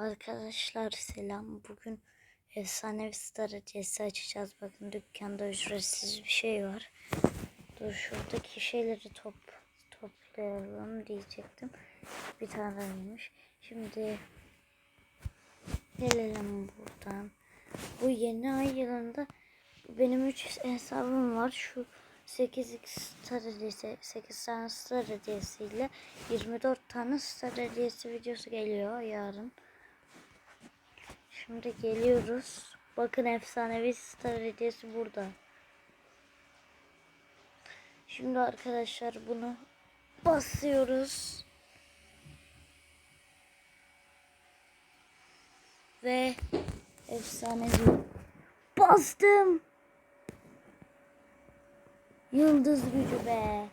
Arkadaşlar selam. Bugün efsanevi star hediyesi açacağız. Bakın dükkanda ücretsiz bir şey var. Dur şuradaki şeyleri top toplayalım diyecektim. Bir tane varmış. Şimdi gelelim buradan. Bu yeni ay yılında benim 3 hesabım var. Şu 8x star hediyesi, 8 tane star hediyesiyle 24 tane star hediyesi videosu geliyor yarın. Şimdi geliyoruz. Bakın efsanevi star hediyesi burada. Şimdi arkadaşlar bunu basıyoruz. Ve efsanevi bastım. Yıldız gücü be.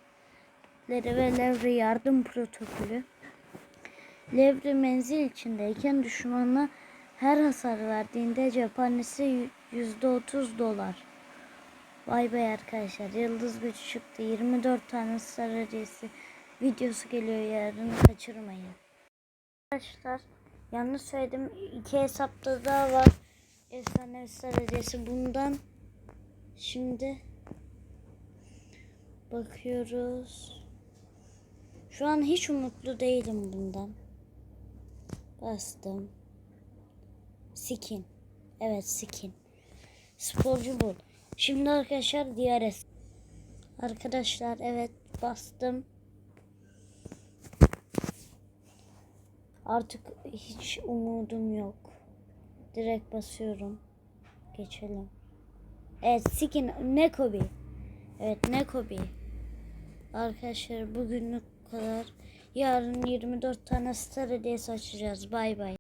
Lere yardım protokolü. Levre menzil içindeyken düşmanına her hasar verdiğinde cephanesi %30 dolar. Vay be arkadaşlar yıldız gücü çıktı. 24 tane star hediyesi videosu geliyor yarın kaçırmayın. Arkadaşlar yanlış söyledim. iki hesapta daha var. Efsane star hediyesi bundan. Şimdi bakıyoruz. Şu an hiç umutlu değilim bundan. Bastım. Skin. Evet skin. Sporcu bul. Şimdi arkadaşlar diğer Arkadaşlar evet bastım. Artık hiç umudum yok. Direkt basıyorum. Geçelim. Evet skin Nekobi. Evet Nekobi. Arkadaşlar bugünlük bu kadar. Yarın 24 tane star hediyesi açacağız. Bay bay.